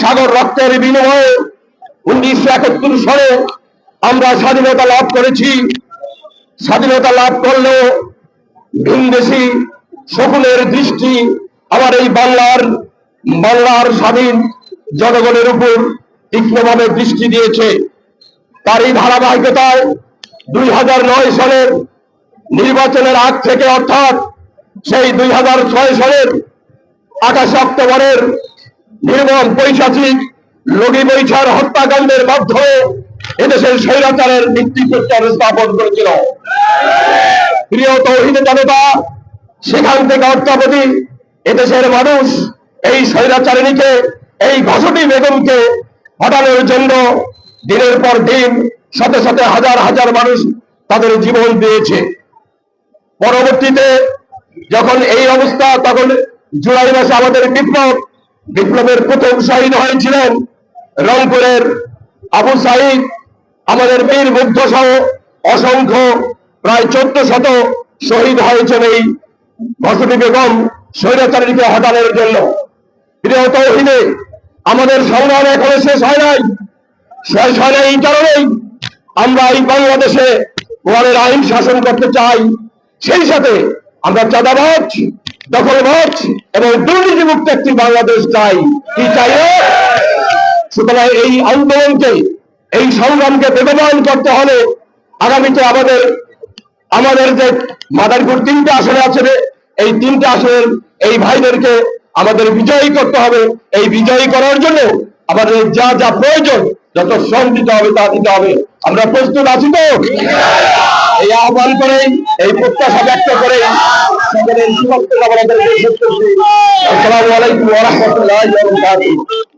সাগর রক্তের বিনিময়ে উনিশশো একাত্তর সালে আমরা স্বাধীনতা লাভ করেছি। স্বাধীনতা লাভ করলেও ভিনদেশি সকলের দৃষ্টি আমার এই বাংলার বাংলার স্বাধীন জনগণের উপর তীক্ষ্ণভাবে দৃষ্টি দিয়েছে। তার এই ধারাবাহিকতায় দুই নয় সালের নির্বাচনের আগ থেকে অর্থাৎ সেই দুই হাজার ছয় সালের আঠাশে অক্টোবরের নির্মম পৈশাচিক লগি বৈছার হত্যাকাণ্ডের মাধ্যমে এদেশের স্বৈরাচারের ভিত্তি প্রত্যার স্থাপন করেছিল। প্রিয় তৌহিদ জনতা, সেখান থেকে অর্থাবধি এদেশের মানুষ এই স্বৈরাচারিণীকে, এই ঘসটি বেগমকে হটানোর জন্য দিনের পর দিন সাথে সাথে হাজার হাজার মানুষ তাদের জীবন দিয়েছে। পরবর্তীতে যখন এই অবস্থা, তখন জুলাই মাসে আমাদের বিপ্লব বিপ্লবের প্রথম শহীদ হয়েছিলেন রংপুরের আবু সাইদ, আমাদের বীর মুগ্ধ সহ অসংখ্য, প্রায় চোদ্দ শত শহীদ হয়েছেন এই বসতি বেগম স্বৈরাচারীকে হটানোর জন্য। প্রিয় তৌহিদে, আমাদের সংগ্রাম এখনও শেষ হয় নাই। শেষ হয় নাই এই কারণেই আমরা এই বাংলাদেশে আইন শাসন করতে চাই। সেই সাথে আমরা চাঁদাবাজ দখলবাজ এবং দুর্নীতিমুক্ত একটি বাংলাদেশ চাই। কি চাই সুতরাং এই আন্দোলনকে, এই সংগ্রামকে বেগবান করতে হলে আগামীতে আমাদের আমাদের যে মাদারপুর তিনটে আসনে আছে এই তিনটে আসনের এই ভাইদেরকে আমাদের বিজয়ী করতে হবে। এই বিজয়ী করার জন্য আমাদের যা যা প্রয়োজন, যত শ্রম দিতে হবে তা দিতে হবে। আমরা প্রস্তুত আছি তো? এই আহ্বান করে এই প্রত্যাশা ব্যক্ত করে সকলের জীবন আসসালামু আলাইকুম ওয়া রাহমাতুল্লাহি ওয়া বারাকাতুহু।